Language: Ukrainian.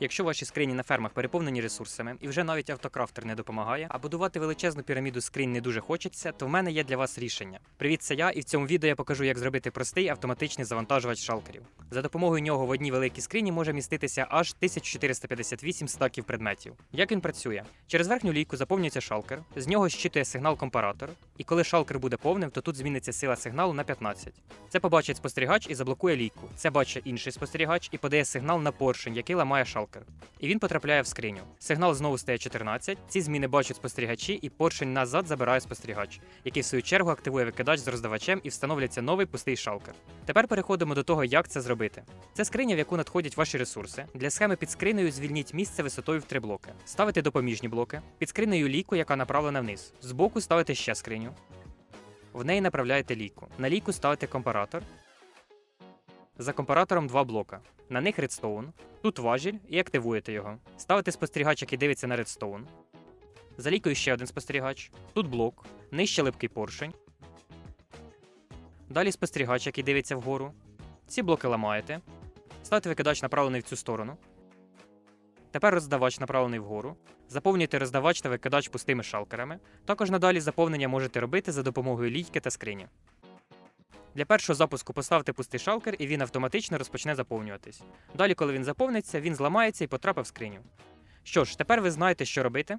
Якщо ваші скрині на фермах переповнені ресурсами і вже навіть автокрафтер не допомагає, а будувати величезну піраміду скринь не дуже хочеться, то в мене є для вас рішення. Привіт, це я, і в цьому відео я покажу, як зробити простий автоматичний завантажувач шалкерів. За допомогою нього в одній великій скрині може міститися аж 1458 стаків предметів. Як він працює? Через верхню лійку заповнюється шалкер, з нього щитує сигнал компаратор, і коли шалкер буде повним, то тут зміниться сила сигналу на 15. Це побачить спостерігач і заблокує лійку. Це бачить інший спостерігач і подає сигнал на поршень, який ламає шалкер. І він потрапляє в скриню. Сигнал знову стає 14. Ці зміни бачать спостерігачі, і поршень назад забирає спостерігач, який в свою чергу активує викидач з роздавачем і встановлюється новий пустий шалкер. Тепер переходимо до того, як це зробити. Це скриня, в яку надходять ваші ресурси. Для схеми під скринею звільніть місце висотою в три блоки. Ставите допоміжні блоки, під скринею лійку, яка направлена вниз. Збоку ставите ще скриню. В неї направляєте лійку. На лійку ставите компаратор. За компаратором два блока. На них редстоун. Тут важіль і активуєте його. Ставите спостерігач, який дивиться на редстоун. За лікою ще один спостерігач. Тут блок. Нижче липкий поршень. Далі спостерігач, який дивиться вгору. Ці блоки ламаєте. Ставите викидач направлений в цю сторону. Тепер роздавач направлений вгору. Заповнюйте роздавач та викидач пустими шалкерами. Також надалі заповнення можете робити за допомогою лійки та скрині. Для першого запуску поставте пустий шалкер і він автоматично розпочне заповнюватись. Далі, коли він заповниться, він зламається і потрапить в скриню. Що ж, тепер ви знаєте, що робити.